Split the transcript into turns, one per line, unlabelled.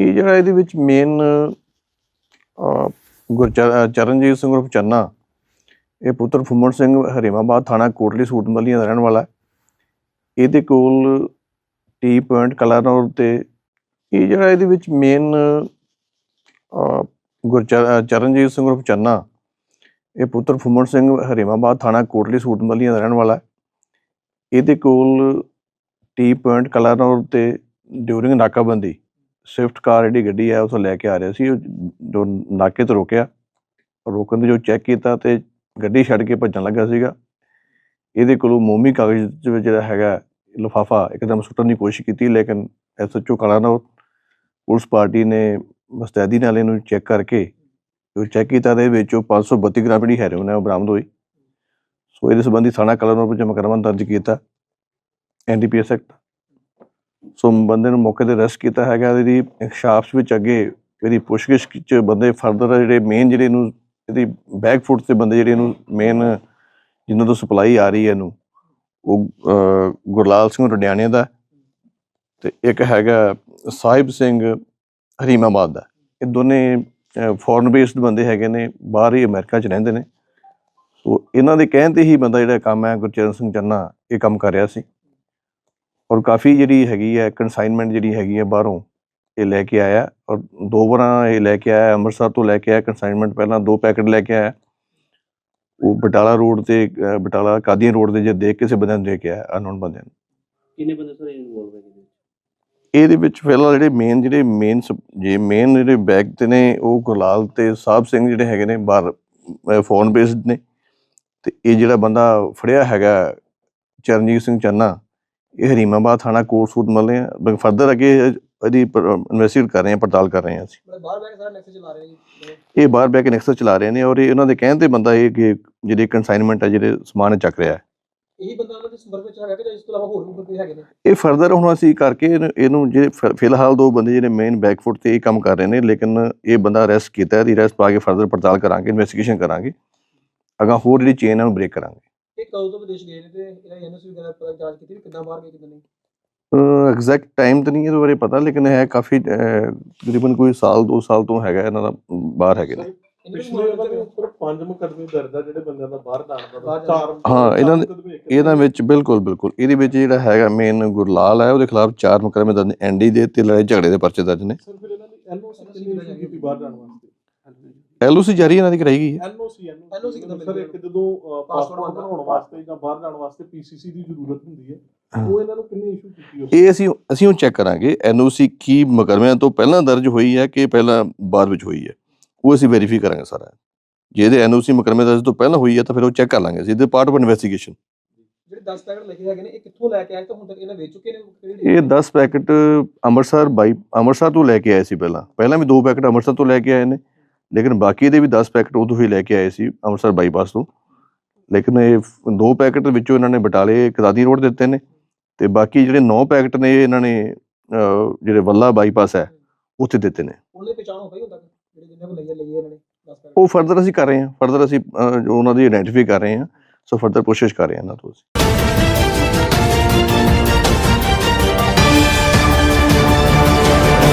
ਇਹ ਜਿਹੜਾ ਇਹਦੇ ਵਿੱਚ ਮੇਨ ਗੁਰਚਰਨਜੀਤ ਸਿੰਘ ਉਰਫ ਚੰਨਾ, ਇਹ ਪੁੱਤਰ ਫੁੰਮਣ ਸਿੰਘ ਹਰੀਮਾਬਾਦ ਥਾਣਾ ਕੋਟਲੀ ਸੂਟ ਮਲੀਆਂ ਦਾ ਰਹਿਣ ਵਾਲਾ ਹੈ। ਇਹਦੇ ਕੋਲ ਟੀ ਪੁਆਇੰਟ ਕਲਾਨੌਰ ਤੇ ਇਹ ਜਿਹੜਾ ਇਹਦੇ ਵਿੱਚ ਮੇਨ ਗੁਰਚਰਨਜੀਤ ਸਿੰਘ ਉਰਫ ਚੰਨਾ, ਇਹ ਪੁੱਤਰ ਫੁੰਮਣ ਸਿੰਘ ਹਰੀਮਾਬਾਦ ਥਾਣਾ ਕੋਟਲੀ ਸੂਟ ਮਲੀਆਂ ਦਾ ਰਹਿਣ ਵਾਲਾ ਹੈ। ਇਹਦੇ ਕੋਲ ਟੀ ਪੁਆਇੰਟ ਕਲਾਨੌਰ ਤੇ ਡਿਊਰਿੰਗ ਨਾਕਾਬੰਦੀ ਸਵਿਫਟ ਕਾਰ ਜਿਹੜੀ ਗੱਡੀ ਹੈ ਉਹ ਤੋਂ ਲੈ ਕੇ ਆ ਰਿਹਾ ਸੀ, ਉਹ ਜੋ ਨਾਕੇ ਤੇ ਰੋਕਿਆ। ਰੋਕਣ ਦੇ ਜੋ ਚੈੱਕ ਕੀਤਾ ਤੇ ਗੱਡੀ ਛੱਡ ਕੇ ਭੱਜਣ ਲੱਗਾ ਸੀਗਾ। ਇਹਦੇ ਕੋਲੋਂ ਮੋਮੀ ਕਾਗਜ਼ ਦੇ ਜਿਹੜਾ ਹੈਗਾ ਲਿਫਾਫਾ ਇੱਕਦਮ ਸੁੱਟਣ ਦੀ ਕੋਸ਼ਿਸ਼ ਕੀਤੀ, ਲੇਕਿਨ ਐਸਐਚਓ ਕਲਾਨੌਰ ਪੁਲਿਸ ਪਾਰਟੀ ਨੇ ਮੁਸਤੈਦੀ ਨਾਲ ਇਹਨੂੰ ਚੈੱਕ ਕਰਕੇ, ਜੋ ਚੈੱਕ ਕੀਤਾ ਤੇ ਵਿੱਚ ਉਹ 532 ਗ੍ਰਾਮ ਜਿਹੜੀ ਹੈਰੋਇਨ ਹੈ ਉਹ ਬਰਾਮਦ ਹੋਈ। ਸੋ ਇਹਦੇ ਸੰਬੰਧੀ ਥਾਣਾ ਕਲਾਨੌਰ ਵਿੱਚ ਮੁਕੱਦਮਾ ਦਰਜ ਕੀਤਾ। ਐਨਡੀਪੀਐਸ ਐਕਟ ਸੋ ਬੰਦੇ ਨੂੰ ਮੌਕੇ ਤੇ ਅਰੈਸਟ ਕੀਤਾ ਹੈਗਾ ਇਹਦੀ ਇਨਕਸ਼ਾਫ ਵਿੱਚ ਅੱਗੇ ਇਹਦੀ ਪੁੱਛਗਿੱਛ ਚ ਬੰਦੇ ਫਰਦਰ ਜਿਹੜੇ ਮੇਨ ਜਿਹੜੇ ਇਹਨੂੰ, ਇਹਦੀ ਬੈਕ ਫੁੱਟ ਤੇ ਬੰਦੇ ਜਿਹੜੇ ਇਹਨੂੰ ਮੇਨ ਜਿਨ੍ਹਾਂ ਤੋਂ ਸਪਲਾਈ ਆ ਰਹੀ ਹੈ ਇਹਨੂੰ, ਉਹ ਗੁਰਲਾਲ ਸਿੰਘ ਰਡਿਆਣੇ ਦਾ ਤੇ ਇੱਕ ਹੈਗਾ ਸਾਹਿਬ ਸਿੰਘ ਹਰੀਮਾਬਾਦ ਦਾ। ਇਹ ਦੋਨੇ ਫੋਰਨ ਬੇਸਡ ਬੰਦੇ ਹੈਗੇ ਨੇ, ਬਾਹਰ ਹੀ ਅਮਰੀਕਾ 'ਚ ਰਹਿੰਦੇ ਨੇ। ਸੋ ਇਹਨਾਂ ਦੇ ਕਹਿਣ ਤੇ ਹੀ ਬੰਦਾ ਜਿਹੜਾ ਕੰਮ ਹੈ ਗੁਰਚਰਨ ਸਿੰਘ ਚੰਨਾ ਇਹ ਕੰਮ ਕਰ ਰਿਹਾ ਸੀ। ਔਰ ਕਾਫੀ ਜਿਹੜੀ ਹੈਗੀ ਹੈ ਕਨਸਾਈਨਮੈਂਟ ਜਿਹੜੀ ਹੈਗੀ ਹੈ ਬਾਹਰੋਂ ਇਹ ਲੈ ਕੇ ਆਇਆ ਔਰ ਦੋ ਵਾਰਾਂ ਇਹ ਲੈ ਕੇ ਆਇਆ ਅੰਮ੍ਰਿਤਸਰ ਤੋਂ ਲੈ ਕੇ ਆਇਆ ਕਨਸਾਈਨਮੈਂਟ ਪਹਿਲਾਂ ਦੋ ਪੈਕੇਟ ਲੈ ਕੇ ਆਇਆ ਉਹ ਬਟਾਲਾ ਰੋਡ ਤੇ ਬਟਾਲਾ ਕਾਦੀਆਂ ਰੋਡ ਤੇ ਜੇ ਦੇਖ ਕਿਸੇ ਬੰਦੇ ਨੂੰ ਦੇ ਕੇ ਆਇਆ ਅਨਨੋਨ ਬੰਦੇ ਨੂੰ।
ਕਿੰਨੇ ਬੰਦੇ ਸਰ ਇਨਵੋਲਵ ਹੈ
ਇਹਦੇ ਵਿੱਚ ਫਿਲਹਾਲ ਜਿਹੜੇ ਮੇਨ ਜਿਹੜੇ ਮੇਨ ਜੇ ਮੇਨ ਜਿਹੜੇ ਬੈਗ ਤੇ ਨੇ ਉਹ ਗੁਰਲਾਲ ਤੇ ਸਾਹਿਬ ਸਿੰਘ ਜਿਹੜੇ ਹੈਗੇ ਨੇ ਬਾਹਰ ਫੋਨ ਬੇਸਡ ਨੇ। ਤੇ ਇਹ ਜਿਹੜਾ ਬੰਦਾ ਫੜਿਆ ਹੈਗਾ ਚਰਨਜੀਤ ਸਿੰਘ ਚੰਨਾ ਇਹ ਹਰੀਮਾਬਾਦ ਥਾਣਾ ਕੋਟ ਸੂਟ ਮਲੇ ਫਰਦਰ ਅੱਗੇ ਇਹਦੀ ਇਨਵੈਸਟੀਗੇਟ ਕਰ ਰਹੇ ਹਾਂ ਪੜਤਾਲ ਕਰ ਰਹੇ ਹਾਂ ਅਸੀਂ।
ਬਾਹਰ ਬੈਠ ਕੇ ਸਾਰਾ ਚਲਾ ਰਹੇ ਜੀ।
ਇਹ ਬਾਹਰ ਬੈ ਕੇ ਨੈਕਸਸ ਚਲਾ ਰਹੇ ਨੇ ਔਰ ਇਹ ਉਹਨਾਂ ਦੇ ਕਹਿਣ ਤੇ ਬੰਦਾ ਇਹ ਕਿ ਜਿਹੜੇ ਕਨਸਾਈਨਮੈਂਟ ਹੈ ਜਿਹੜੇ ਸਮਾਨ ਚੱਕ ਰਿਹਾ ਹੈ।
ਇਹੀ ਬੰਦਾ ਉਹਨਾਂ ਦੇ ਸੰਪਰਕ ਵਿੱਚ ਹੈਗਾ ਕਿ ਇਸ ਤੋਂ ਇਲਾਵਾ ਹੋਰ ਵੀ ਬੰਦੇ ਹੈਗੇ ਨੇ।
ਇਹ ਫਰਦਰ ਹੁਣ ਅਸੀਂ ਕਰਕੇ ਇਹਨੂੰ- ਜਿਹੜੇ ਫਿਲਹਾਲ ਦੋ ਬੰਦੇ ਜਿਹੜੇ ਮੇਨ ਬੈਕਫੁੱਟ ਤੇ ਇਹ ਕੰਮ ਕਰ ਰਹੇ ਨੇ ਲੇਕਿਨ ਇਹ ਬੰਦਾ ਅਰੈਸਟ ਕੀਤਾ ਹੈ ਦੀ ਅਰੈਸਟ ਪਾ ਕੇ ਫਰਦਰ ਪੜਤਾਲ ਕਰਾਂਗੇ ਇਨਵੈਸਟੀਗੇਸ਼ਨ ਕਰਾਂਗੇ। ਅਗਾ ਹੋਰ ਜਿਹੜੀ ਚੇਨ ਹੈ ਉਹਨੂੰ ਬ੍ਰੇਕ ਕਰਾਂਗੇ।
ਇਹ ਕਦੋਂ ਤੋਂ ਵਿਦੇਸ਼ ਗਏ ਨੇ ਤੇ ਇਹਨਾਂ ਦੀ ਐਨਐਸਯੂ ਵਗੈਰਾ ਪਤਾ ਜਾਂਚ ਕੀਤੀ ਵੀ ਕਿੱਦਾਂ ਬਾਹਰ ਗਏ ਕਿੱਦਾਂ ਨਹੀਂ?
ਐਗਜ਼ੈਕਟ ਟਾਈਮ ਤਾਂ ਨਹੀਂ ਇਹਦੇ ਬਾਰੇ ਪਤਾ ਲੇਕਿਨ ਹੈ ਕਾਫੀ ਤਕਰੀਬਨ ਕੋਈ ਸਾਲ ਦੋ ਸਾਲ ਤੋਂ ਹੈਗਾ ਇਹਨਾਂ ਦਾ ਬਾਹਰ ਹੈਗੇ ਨੇ।
ਇਹਨਾਂ ਦੇ
ਪਿਛਲੇ ਵਾਰ ਵੀ ਉੱਪਰ ਪੰਜ ਮੁਕੱਦਮੇ ਦਰਜ ਆ ਜਿਹੜੇ ਬੰਦਿਆਂ ਦਾ ਬਾਹਰ ਜਾਣ ਦਾ
ਬਾਹਰ
ਚਾਰ
ਹਾਂ, ਇਹਨਾਂ ਦੇ-
ਮੁਕੱਦਮੇ ਇੱਕ
ਇਹਨਾਂ ਵਿੱਚ ਬਿਲਕੁਲ ਬਿਲਕੁਲ। ਇਹਦੇ ਵਿੱਚ ਜਿਹੜਾ ਹੈਗਾ ਮੇਨ ਗੁਰਲਾਲ ਹੈ ਉਹਦੇ ਖਿਲਾਫ ਚਾਰ ਮੁਕੱਦਮੇ ਦਰਜ ਐਨਡੀ ਦੇ ਤੇ ਲੜਾਈ ਝਗੜੇ ਦੇ ਪਰਚੇ ਦਰਜ ਨੇ।
ਸਰ ਫਿਰ ਇਹਨਾਂ ਦੀ ਐਨਓਸੀ ਕਿੰਨੀ ਇਸ਼ੂ ਕੀਤੀ ਬਾਹਰ ਜਾਣ ਵਾਸਤੇ?
ਐਲਓਸੀ ਜਾਰੀ ਇਹਨਾਂ ਦੀ ਕਰਾਈ ਗਈ ਹੈ।
ਐਨਓਸੀ
NOC ਕਿੱਦਾਂ
ਸਰ
ਮਿਲਦੀ
ਇੱਕ ਜਦੋਂ ਪਾਸਪੋਰਟ
ਬਣਾਉਣਾ
ਵਾਸਤੇ ਜਾਂ ਬਾਹਰ ਜਾਣ ਵਾਸਤੇ ਪੀਸੀਸੀ ਦੀ ਜ਼ਰੂਰਤ ਹੁੰਦੀ ਹੈ। ਉਹ ਇਹਨਾਂ ਨੂੰ ਕਿੰਨੀ ਇਸ਼ੂ ਕੀਤੀ ਉਸ
ਇਹ ਅਸੀਂ ਅਸੀਂ ਉਹ ਚੈੱਕ ਕਰਾਂਗੇ ਐਨਓਸੀ ਕੀ ਮੁਕੱਦਮਿਆਂ ਤੋਂ ਪਹਿਲਾਂ ਦਰਜ ਹੋਈ ਹੈ ਕਿ ਪਹਿਲਾਂ ਬਾਅਦ ਵਿੱਚ ਹੋਈ ਹੈ। ਉਹ ਅਸੀਂ ਵੈਰੀਫਾਈ ਕਰਾਂਗੇ ਸਾਰਾ। ਜੇ ਇਹਦੇ ਐਨਓਸੀ ਮੁਕੱਦਮੇ ਦਰਜ ਤੋਂ ਪਹਿਲਾਂ ਹੋਈ ਹੈ ਤਾਂ ਫਿਰ ਉਹ ਚੈੱਕ ਕਰ ਲਾਂਗੇ ਅਸੀਂ ਇਹਦੇ ਪਾਰਟ ਆਫ ਇਨਵੈਸਟੀਗੇਸ਼ਨ
ਜਿਹੜੇ 10 ਪੈਕਟ ਲਿਖੇ ਹੈਗੇ ਨੇ ਇਹ ਕਿੱਥੋਂ ਲੈ ਕੇ ਆਏ ਤੇ ਹੁਣ ਤੱਕ ਇਹਨਾਂ ਵੇਚ ਚੁੱਕੇ ਨੇ ਕਿਹੜੀ
ਇਹ 10 ਪੈਕਟ ਅੰਮ੍ਰਿਤਸਰ ਬਾਈ ਅੰਮ੍ਰਿਤਸਰ ਤੋਂ ਲੈ ਕੇ ਆਏ ਸੀ ਪਹਿਲਾਂ। ਪਹਿਲਾਂ ਵੀ ਦੋ ਪੈਕਟ ਅੰਮ੍ਰਿਤਸਰ ਤੋਂ ਲੈ ਕੇ ਆਏ ਨੇ। ਲੇਕਿਨ ਬਾਕੀ ਦੇ ਵੀ 10 ਪੈਕਟ ਉਦੋਂ ਹੀ ਲੈ ਕੇ ਆਏ ਸੀ ਅੰਮ੍ਰਿਤਸਰ ਬਾਈਪਾਸ ਤੋਂ। ਲੇਕਿਨ ਇਹ ਦੋ ਪੈਕਟ ਵਿੱਚੋਂ ਇਹਨਾਂ ਨੇ ਬਟਾਲੇ ਕਦਾਦੀ ਰੋਡ ਦਿੱਤੇ ਨੇ ਤੇ ਬਾਕੀ ਜਿਹੜੇ 9 ਪੈਕਟ ਨੇ ਇਹ ਇਹਨਾਂ ਨੇ ਜਿਹੜੇ ਵੱਲਾ ਬਾਈਪਾਸ ਹੈ ਉੱਥੇ ਦਿੱਤੇ ਨੇ।
ਉਹਨੇ ਪਛਾਣ ਹੋ ਗਈ ਹੁੰਦਾ ਜਿਹੜੇ ਜਿੰਨੇ ਕੋ ਲਈਏ ਲਈਏ ਇਹਨਾਂ ਨੇ 10 ਪੈਕਟ।
ਉਹ ਫਰਦਰ ਅਸੀਂ ਕਰ ਰਹੇ ਹਾਂ ਫਰਦਰ ਅਸੀਂ ਉਹਨਾਂ ਦੀ ਆਇਡੈਂਟੀਫਾਈ ਕਰ ਰਹੇ ਹਾਂ। ਸੋ ਫਰਦਰ ਕੋਸ਼ਿਸ਼ ਕਰ ਰਹੇ ਹਾਂ ਇਹਨਾਂ ਤੋਂ ਅਸੀਂ।